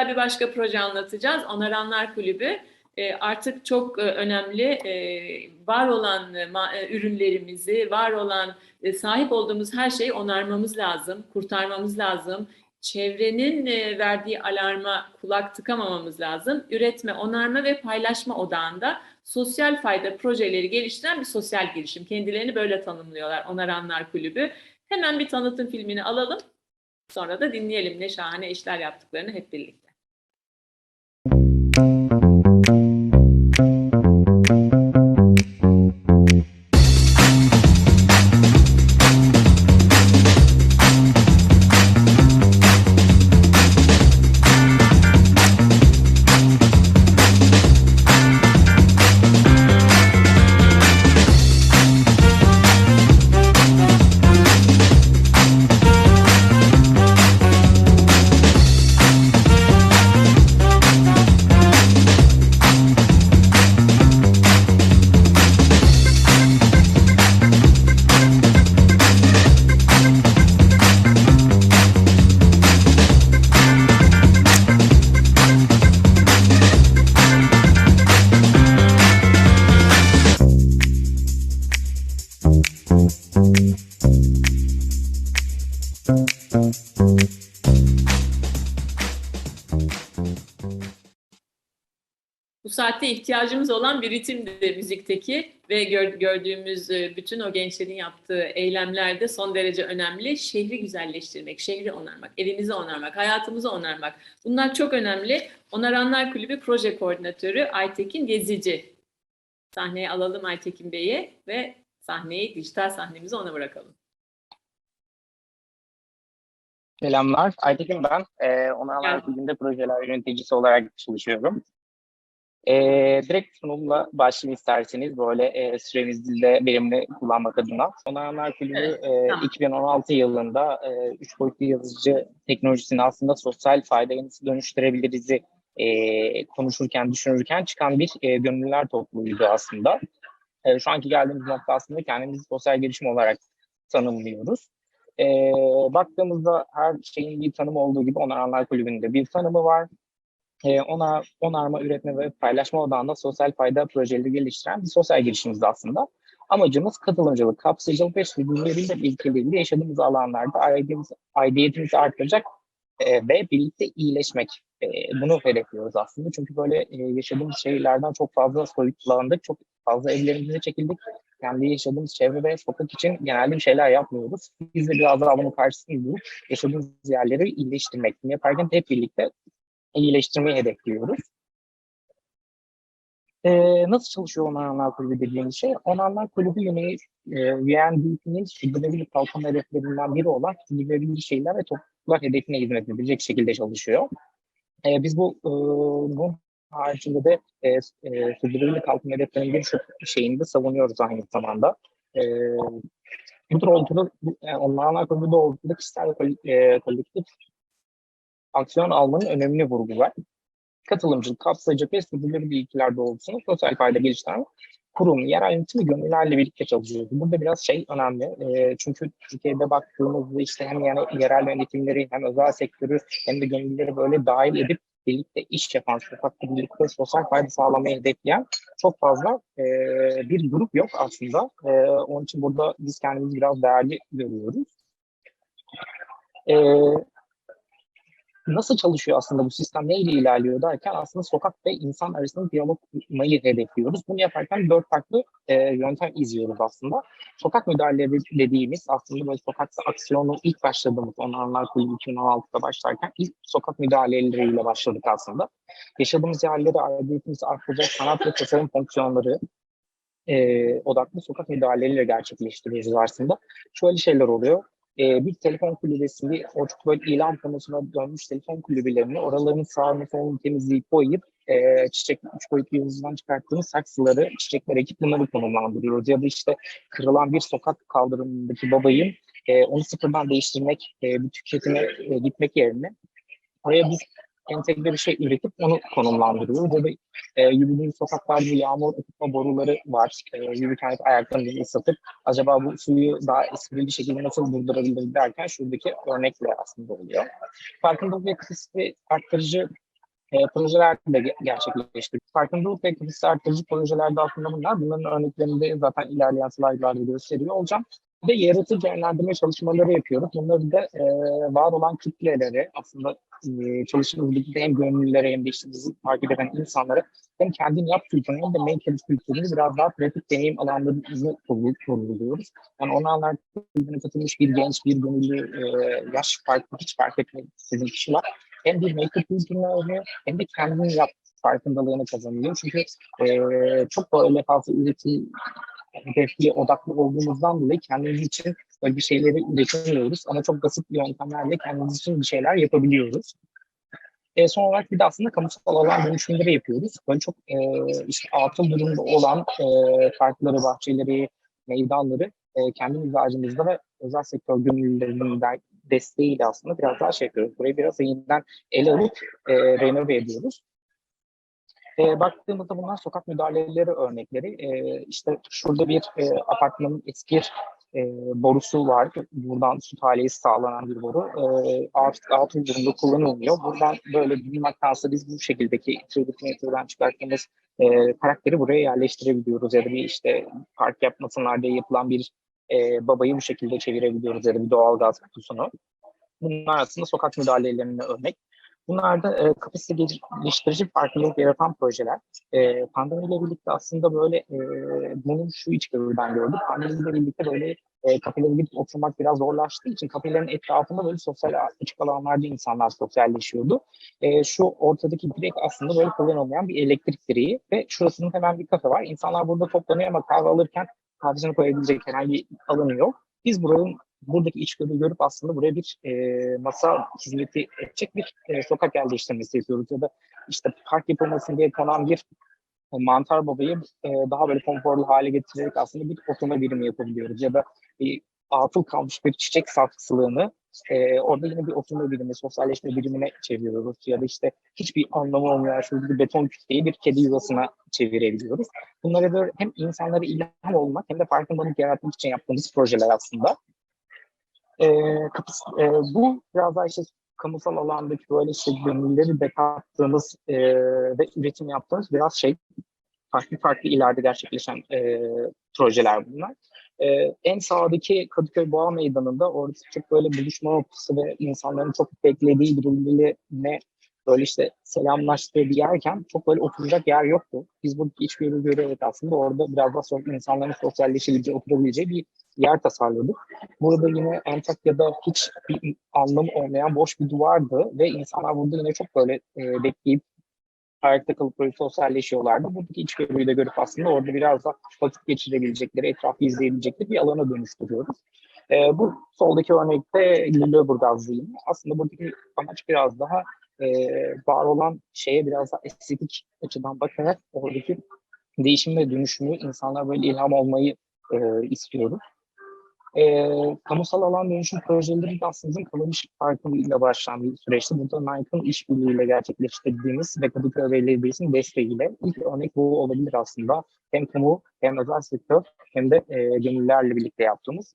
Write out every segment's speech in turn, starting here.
güzel bir başka proje anlatacağız. Onaranlar Kulübü e, artık çok e, önemli e, var olan ürünlerimizi, var olan sahip olduğumuz her şeyi onarmamız lazım, kurtarmamız lazım. Çevrenin verdiği alarma kulak tıkamamamız lazım. Üretme, onarma ve paylaşma odağında sosyal fayda projeleri geliştiren bir sosyal girişim. Kendilerini böyle tanımlıyorlar Onaranlar Kulübü. Hemen bir tanıtım filmini alalım. Sonra da dinleyelim ne şahane işler yaptıklarını hep birlikte. Bu saatte ihtiyacımız olan bir ritimdi müzikteki ve gör- gördüğümüz e, bütün o gençlerin yaptığı eylemlerde son derece önemli. Şehri güzelleştirmek, şehri onarmak, evimizi onarmak, hayatımızı onarmak. Bunlar çok önemli. Onaranlar Kulübü Proje Koordinatörü Aytekin Gezici. Sahneye alalım Aytekin Bey'i ve sahneyi, dijital sahnemizi ona bırakalım. Selamlar. Aytekin ben. Ee. Onaranlar Kulübü'nde projeler yöneticisi olarak çalışıyorum. Ee, direkt sunumla başlayayım isterseniz böyle e, süremizi de verimli kullanmak adına. Onaranlar Kulübü Evet, e, tamam. 2016 yılında e, üç boyutlu yazıcı teknolojisini aslında sosyal faydaya nasıl dönüştürebiliriz'i e, konuşurken, düşünürken çıkan bir e, gönüllüler topluluğuydu aslında. E, şu anki geldiğimiz nokta aslında kendimizi sosyal gelişim olarak tanımlıyoruz. E, baktığımızda her şeyin bir tanımı olduğu gibi Onaranlar Kulübü'nde bir tanımı var. E, ona, onarma, üretme ve paylaşma odağında sosyal fayda projeleri geliştiren bir sosyal girişimimiz aslında. Amacımız katılımcılık, kapsayıcılık ve sürdürülebilir ilkeleriyle yaşadığımız alanlarda aidiyetimizi, arttıracak e, ve birlikte iyileşmek. E, bunu hedefliyoruz aslında. Çünkü böyle e, yaşadığımız şeylerden çok fazla soyutlandık, çok fazla evlerimize çekildik. Kendi yaşadığımız çevre ve sokak için genelde bir şeyler yapmıyoruz. Biz de biraz daha bunun karşısında yaşadığımız yerleri iyileştirmek. Bunu yaparken hep birlikte iyileştirmeyi hedefliyoruz. Ee, nasıl çalışıyor Onarlar Kulübü dediğimiz şey? Onarlar Kulübü yine e, UNDP'nin sürdürülebilir kalkınma hedeflerinden biri olan sürdürülebilir şeyler ve topluluklar hedefine hizmet edebilecek şekilde çalışıyor. Ee, biz bu e, bunun haricinde de e, e, sürdürülebilir kalkınma hedeflerinin birçok şeyini savunuyoruz aynı zamanda. E, bu yani Onarlar Kulübü'de olduğunda kişisel ve kol- e, kolektif aksiyon almanın önemini vurgular. Katılımcılık, kapsayıcılık ve sürdürülebilir ilkeler doğrultusunda sosyal fayda geliştiren kurum, yerel yönetimi gönüllerle birlikte çalışıyoruz. Burada biraz şey önemli. E, çünkü Türkiye'de baktığımızda işte hem yani yerel yönetimleri hem özel sektörü hem de gönüllüleri böyle dahil edip birlikte iş yapan, sokakta birlikte sosyal fayda sağlamayı hedefleyen çok fazla e, bir grup yok aslında. E, onun için burada biz kendimizi biraz değerli görüyoruz. E, nasıl çalışıyor aslında bu sistem, neyle ilerliyor derken aslında sokak ve insan arasında diyalog kurmayı hedefliyoruz. Bunu yaparken dört farklı e, yöntem izliyoruz aslında. Sokak müdahaleleri dediğimiz aslında böyle sokakta aksiyonu ilk başladığımız Onarlar Kulübü 2016'da başlarken ilk sokak müdahaleleriyle başladık aslında. Yaşadığımız yerlere aidiyetimizi arttıracak sanat ve tasarım fonksiyonları e, odaklı sokak müdahaleleriyle gerçekleştiriyoruz aslında. Şöyle şeyler oluyor e, bir telefon kulübesini, o çok böyle ilan panosuna dönmüş telefon kulübelerini, oraların sağını solunu temizleyip boyayıp e, çiçek üç boyutlu yıldızdan çıkarttığımız saksıları, çiçekler ekip bunları konumlandırıyoruz. Ya da işte kırılan bir sokak kaldırımındaki babayı e, onu sıfırdan değiştirmek, e, bir tüketime e, gitmek yerine oraya biz entegre bir şey üretip onu konumlandırıyoruz. Ya da e, yürüdüğümüz sokaklarda yağmur akıtma boruları var. E, yürürken hep ayaklarını ıslatıp acaba bu suyu daha esprili bir şekilde nasıl durdurabiliriz derken şuradaki örnekle aslında oluyor. Farkındalık ve kısıtlı arttırıcı e, projeler de ge- gerçekleştirdik. Farkındalık ve kapasite artırıcı projelerde aslında bunlar. Bunların örneklerini de zaten ilerleyen slaytlarda gösteriyor olacağım. De yaratıcı yönlendirme çalışmaları yapıyoruz. Bunları da e, var olan kitlelere aslında e, çalıştığımız hem gönüllülere hem de işte bizi takip eden insanlara hem kendini yap kültürünü hem de maker kültürünü biraz daha pratik deneyim alanlarını kurgu- kurguluyoruz. Yani onu anlar kulübüne katılmış bir genç, bir gönüllü, e, yaş farkı hiç fark etmeksizin kişiler hem bir maker kültürünü öğreniyor hem de kendini yap farkındalığını kazanıyor. Çünkü e, çok böyle fazla üretim hedefli odaklı olduğumuzdan dolayı kendimiz için böyle bir şeyleri üretemiyoruz ama çok basit yöntemlerle kendimiz için bir şeyler yapabiliyoruz. E, son olarak bir de aslında kamusal alan dönüşümleri yapıyoruz. Böyle çok e, işte atıl durumda olan e, parkları, bahçeleri, meydanları e, kendi mizacımızda ve özel sektör gönüllülerinin de- desteğiyle aslında biraz daha şey yapıyoruz. Burayı biraz yeniden ele alıp e, renove ediyoruz. E, baktığımızda bunlar sokak müdahaleleri örnekleri. E, işte şurada bir e, apartmanın eski e, borusu var. Buradan su tahliyesi sağlanan bir boru. E, artık atıl durumda kullanılmıyor. Buradan böyle bulmaktansa biz bu şekildeki 3D printer'dan çıkarttığımız e, karakteri buraya yerleştirebiliyoruz. Ya da bir işte park yapmasınlar diye yapılan bir e, babayı bu şekilde çevirebiliyoruz ya da bir doğalgaz kutusunu. Bunlar aslında sokak müdahalelerine örnek. Bunlar da e, kapasite geliştirici farkındalık yaratan projeler. E, pandemiyle birlikte aslında böyle e, bunun şu içgörüden gördük. Pandemiyle birlikte böyle e, kafelere gidip oturmak biraz zorlaştığı için kafelerin etrafında böyle sosyal açık alanlarda insanlar sosyalleşiyordu. E, şu ortadaki direk aslında böyle kullanılmayan bir elektrik direği ve şurasının hemen bir kafe var. İnsanlar burada toplanıyor ama kahve alırken kahvesini koyabilecek herhangi bir alanı yok. Biz buranın buradaki içgörüyü görüp aslında buraya bir e, masa hizmeti edecek bir e, sokak yerleştirmesi yapıyoruz. Ya da işte park yapılmasın diye konan bir e, mantar babayı e, daha böyle konforlu hale getirerek aslında bir oturma birimi yapabiliyoruz. Ya da bir atıl kalmış bir çiçek saksılığını e, orada yine bir oturma birimi, sosyalleşme birimine çeviriyoruz. Ya da işte hiçbir anlamı olmayan şurada bir beton kütleyi bir kedi yuvasına çevirebiliyoruz. Bunlara böyle hem insanlara ilham olmak hem de farkındalık yaratmak için yaptığımız projeler aslında. E, kapıs- e, bu biraz daha işte kamusal alandaki böyle işte gönülleri de kattığımız e, ve üretim yaptığımız biraz şey farklı farklı ileride gerçekleşen e, projeler bunlar. E, en sağdaki Kadıköy Boğa Meydanı'nda orada çok böyle buluşma noktası ve insanların çok beklediği birbirlerine böyle işte selamlaştığı bir yerken çok böyle oturacak yer yoktu. Biz buradaki içgörü görerek aslında orada biraz daha sonra insanların sosyalleşebileceği, oturabileceği bir yer tasarladık. Burada yine Antakya'da hiç bir anlamı olmayan boş bir duvardı ve insanlar burada yine çok böyle e, bekleyip ayakta kalıp böyle sosyalleşiyorlardı. Buradaki içgörüyü de görüp aslında orada biraz da vakit geçirebilecekleri, etrafı izleyebilecekleri bir alana dönüştürüyoruz. E, bu soldaki örnekte Lüleburgazlı yine. Aslında buradaki amaç biraz daha e, var olan şeye biraz daha estetik açıdan bakarak oradaki değişim ve dönüşümü insanlar böyle ilham olmayı e, istiyoruz. E, kamusal alan dönüşüm projeleri de aslında bizim Kalamış Parkı'yla başlayan bir süreçti. Burada Nike'ın işbirliğiyle gerçekleştirdiğimiz ve Kadıköy Belediyesi'nin desteğiyle ilk örnek bu olabilir aslında. Hem kamu hem özel sektör hem de e, gönüllülerle birlikte yaptığımız.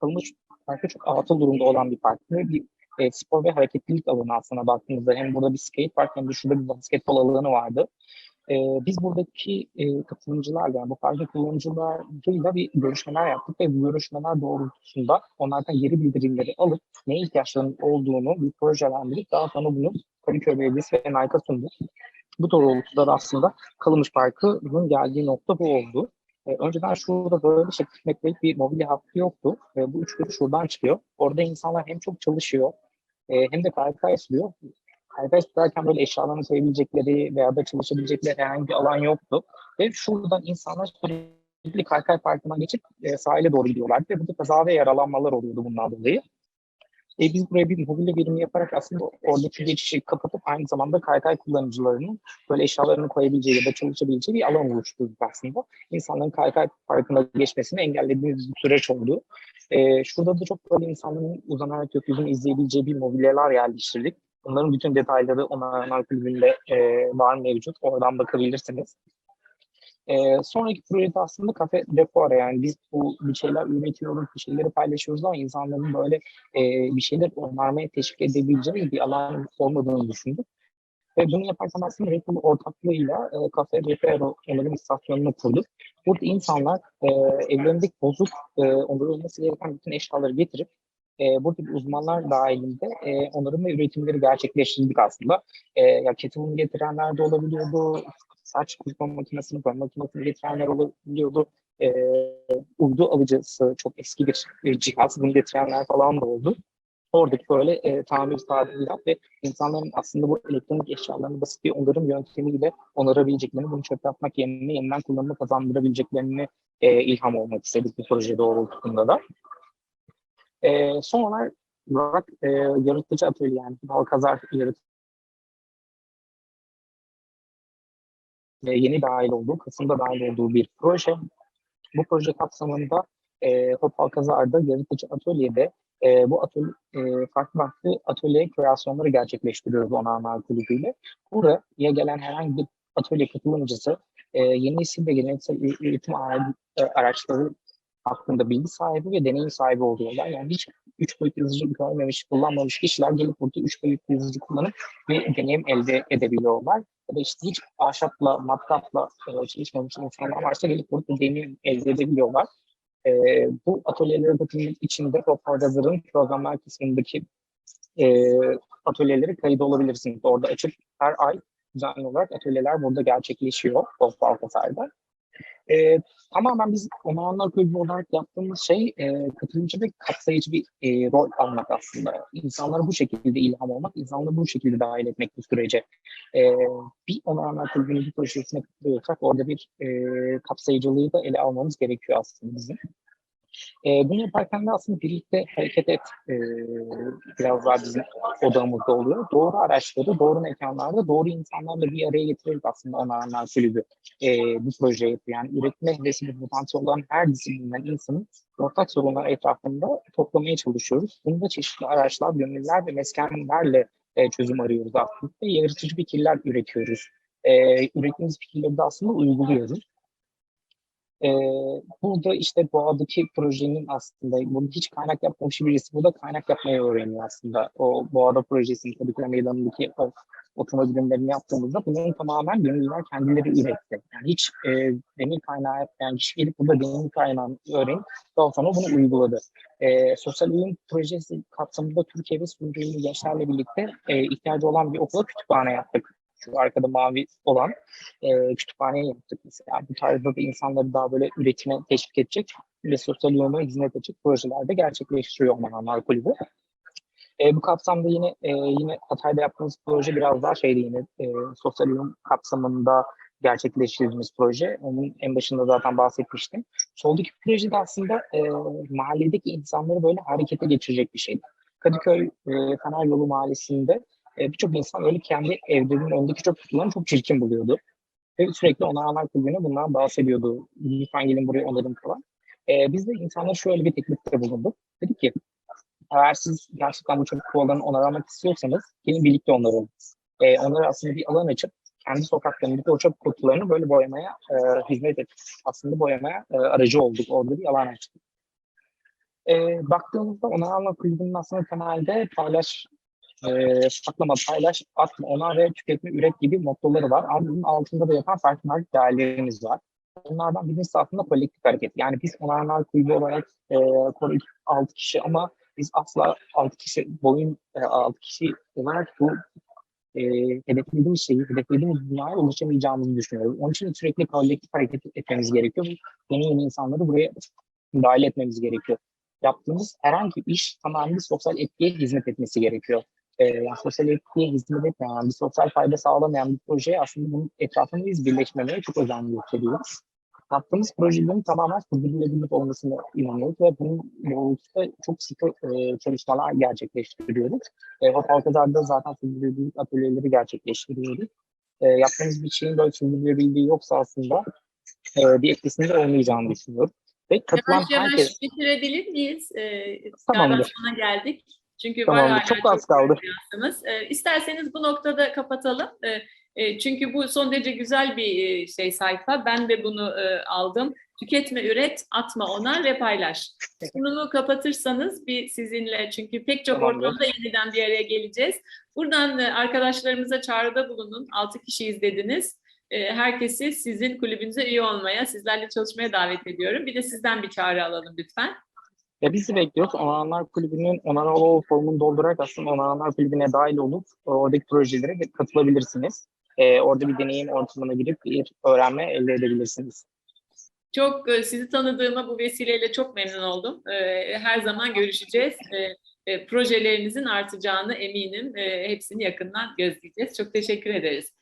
Kalamış Parkı çok atıl durumda olan bir park bir e, spor ve hareketlilik alanı aslında baktığımızda hem burada bir skate park hem de şurada bir basketbol alanı vardı. E, biz buradaki e, katılımcılarla, yani bu parkın kullanıcılarıyla bir görüşmeler yaptık ve bu görüşmeler doğrultusunda onlardan yeri bildirimleri alıp ne ihtiyaçlarının olduğunu bir projelendirip daha sonra bunu Kadıköy Belediyesi ve Nike'a sunduk. Bu doğrultuda da aslında Kalınmış Parkı'nın geldiği nokta bu oldu. E, önceden şurada böyle işte 40 metrelik bir mobilya hattı yoktu. E, bu üç şuradan çıkıyor. Orada insanlar hem çok çalışıyor e, hem de kaykay sürüyor. Kaykay sürerken böyle eşyalarını koyabilecekleri veya da çalışabilecekleri herhangi bir alan yoktu. Ve şuradan insanlar sürekli kaykay parkından geçip e, sahile doğru gidiyorlardı. Ve burada kaza ve yaralanmalar oluyordu bundan dolayı. E, biz buraya bir mobilya birimi yaparak aslında oradaki geçişi kapatıp aynı zamanda kaykay kullanıcılarının böyle eşyalarını koyabileceği ya da çalışabileceği bir alan oluşturduk aslında. İnsanların kaykay parkına geçmesini engellediğimiz bir süreç oldu. E, şurada da çok böyle insanların uzanarak gökyüzünü izleyebileceği bir mobilyalar yerleştirdik. Bunların bütün detayları Onarlar Kulübü'nde e, var mevcut. Oradan bakabilirsiniz. E, sonraki projede aslında kafe depo ara yani biz bu bir şeyler üretiyoruz, bir şeyleri paylaşıyoruz ama insanların böyle e, bir şeyler onarmaya teşvik edebileceğimiz bir alan olmadığını düşündük. Ve bunu yaparken aslında Red Bull ortaklığıyla e, Cafe Repero onarım istasyonunu kurduk. Burada insanlar e, evlerindeki bozuk, e, onarılması gereken bütün eşyaları getirip e, buradaki uzmanlar dahilinde e, onarım ve üretimleri gerçekleştirdik aslında. E, ya kettle'ını getirenler de olabiliyordu, saç kurutma makinesini, fön makinesini getirenler olabiliyordu. E, uydu alıcısı çok eski bir e, cihaz bunu getirenler falan da oldu. Oradaki böyle e, tamir tadilat ve insanların aslında bu elektronik eşyalarını basit bir onarım yöntemiyle onarabileceklerini, bunu çöpe atmak yerine yeniden kullanımı kazandırabileceklerini e, ilham olmak istedik bu proje doğrultusunda da. E, son olarak olarak e, yaratıcı atölye yani Balkazar yaratıcı e, yeni dahil olduğu, Kasım'da dahil olduğu bir proje. Bu proje kapsamında e, Hop Balkazar'da yaratıcı atölyede e, bu atölye, e, farklı farklı atölye kreasyonları gerçekleştiriyoruz Onarlar Kulübü'yle. Buraya gelen herhangi bir atölye katılımcısı e, yeni nesil ve geleneksel üretim e, araçları hakkında bilgi sahibi ve deneyim sahibi oluyorlar. Yani hiç üç boyutlu yazıcı görmemiş, kullanmamış kişiler gelip burada üç boyutlu yazıcı kullanıp bir deneyim elde edebiliyorlar. Ya da işte hiç ahşapla, matkapla e, çalışmamış insanlar varsa gelip burada deneyim elde edebiliyorlar. E, bu atölyelere katılmak için de Propagazer'ın programlar kısmındaki e, atölyeleri kayıt olabilirsiniz. Orada açıp her ay düzenli olarak atölyeler burada gerçekleşiyor Propagazer'da. E, tamamen biz Onarlar Kulübü olarak yaptığımız şey e, katılımcı ve kapsayıcı bir e, rol almak aslında. İnsanlara bu şekilde ilham olmak, insanları bu şekilde dahil etmek bu sürece. E, bir Onarlar Kulübü'nün bir projesine katılıyorsak orada bir e, kapsayıcılığı da ele almamız gerekiyor aslında bizim. E, bunu yaparken de aslında birlikte hareket et e, biraz daha bizim odamızda oluyor. Doğru araçları, doğru mekanlarda, doğru insanlarla bir araya getirerek aslında Onarlar Kulübü e, bu proje yapıyor. Yani üretme hevesi ve potansiyel olan her disiplinden insanın ortak sorunlar etrafında toplamaya çalışıyoruz. Bunu da çeşitli araçlar, gönüllüler ve meskenlerle e, çözüm arıyoruz aslında. Yaratıcı fikirler üretiyoruz. E, ürettiğimiz fikirleri de aslında uyguluyoruz. E, burada işte Boğa'daki projenin aslında bunu hiç kaynak yapmamış birisi burada kaynak yapmayı öğreniyor aslında. O Boğa'da projesinin Kadıköy Meydanı'ndaki o oturma yaptığımızda bunların tamamen gönüllüler kendileri üretti. Yani hiç e, demir kaynağı yani kişi gelip burada demir kaynağını öğrenip daha sonra bunu uyguladı. E, sosyal uyum projesi kapsamında Türkiye ve Suriyeli gençlerle birlikte e, ihtiyacı olan bir okula kütüphane yaptık. Şu arkada mavi olan e, kütüphane yaptık mesela. Bu tarzda da insanları daha böyle üretime teşvik edecek ve sosyal uyuma hizmet edecek projelerde gerçekleştiriyor Mananlar Kulübü. E, bu kapsamda yine e, yine Hatay'da yaptığımız proje biraz daha şeydi yine e, sosyal uyum kapsamında gerçekleştirdiğimiz proje. Onun en başında zaten bahsetmiştim. Soldaki proje de aslında e, mahalledeki insanları böyle harekete geçirecek bir şeydi. Kadıköy e, Fener Yolu Mahallesi'nde e, birçok insan öyle kendi evlerinin önündeki çöp kutularını çok çirkin buluyordu. Ve sürekli onarlar kulübüne bundan bahsediyordu. Lütfen gelin buraya onarın falan. E, biz de insanlara şöyle bir teklifte bulunduk. Dedik ki eğer siz gerçekten bu çöp kutularını onarmak istiyorsanız gelin birlikte onaralım. E, onlara aslında bir alan açıp kendi sokaklarındaki o çöp kutularını böyle boyamaya e, hizmet et. Aslında boyamaya e, aracı olduk. Orada bir alan açtık. E, baktığımızda onarma kulübünün aslında temelde paylaş, e, saklama, paylaş, atma, onar ve tüketme, üret gibi mottoları var. Ama bunun altında da yapan farklı farklı değerlerimiz var. Onlardan birincisi aslında kolektif hareket. Yani biz onarlar kulübü olarak e, kolektif 6 kişi ama biz asla 6 kişi boyun e, 6 kişi olarak bu e, hedeflediğimiz şeyi, hedeflediğimiz dünyaya ulaşamayacağımızı düşünüyoruz. Onun için sürekli kolektif hareket etmemiz gerekiyor. Yeni yeni insanları buraya dahil etmemiz gerekiyor. Yaptığımız herhangi bir iş tamamen sosyal etkiye hizmet etmesi gerekiyor. E, yani sosyal etkiye hizmet etmeyen, bir sosyal fayda sağlamayan bir projeye aslında bunun etrafında biz birleşmemeye çok özen gösteriyoruz. Yaptığımız projelerin tamamen sürdürülebilir olmasına inanıyoruz ve bunun doğrultusunda çok sıkı e, çalışmalar gerçekleştiriyoruz. E, Hotel zaten sürdürülebilirlik atölyeleri gerçekleştiriyoruz. E, yaptığımız bir şeyin böyle sürdürülebilirliği yoksa aslında e, bir etkisinin olmayacağını düşünüyorum. Ve katılan Yavaş yavaş herkes... bitirebilir miyiz? Ee, Tamamdır. geldik. Çünkü Tamamdır. Çok az kaldı. Ee, isterseniz bu noktada kapatalım. Ee, E, çünkü bu son derece güzel bir e, şey sayfa. Ben de bunu e, aldım. Tüketme, üret, atma, onar ve paylaş. Sununu kapatırsanız bir sizinle çünkü pek çok Tamamdır. ortamda yeniden bir araya geleceğiz. Buradan e, arkadaşlarımıza çağrıda bulunun. 6 kişi izlediniz. E, herkesi sizin kulübünüze üye olmaya, sizlerle çalışmaya davet ediyorum. Bir de sizden bir çağrı alalım lütfen. Ya bizi bekliyoruz. Onananlar Kulübü'nün Onanalı formunu doldurarak aslında Onananlar Kulübü'ne dahil olup oradaki projelere katılabilirsiniz. Ee, orada bir deneyim ortamına girip bir öğrenme elde edebilirsiniz. Çok e, sizi tanıdığıma bu vesileyle çok memnun oldum. E, Her zaman görüşeceğiz. E, e, Projelerinizin artacağını eminim. E, Hepsini yakından gözleyeceğiz. Çok teşekkür ederiz.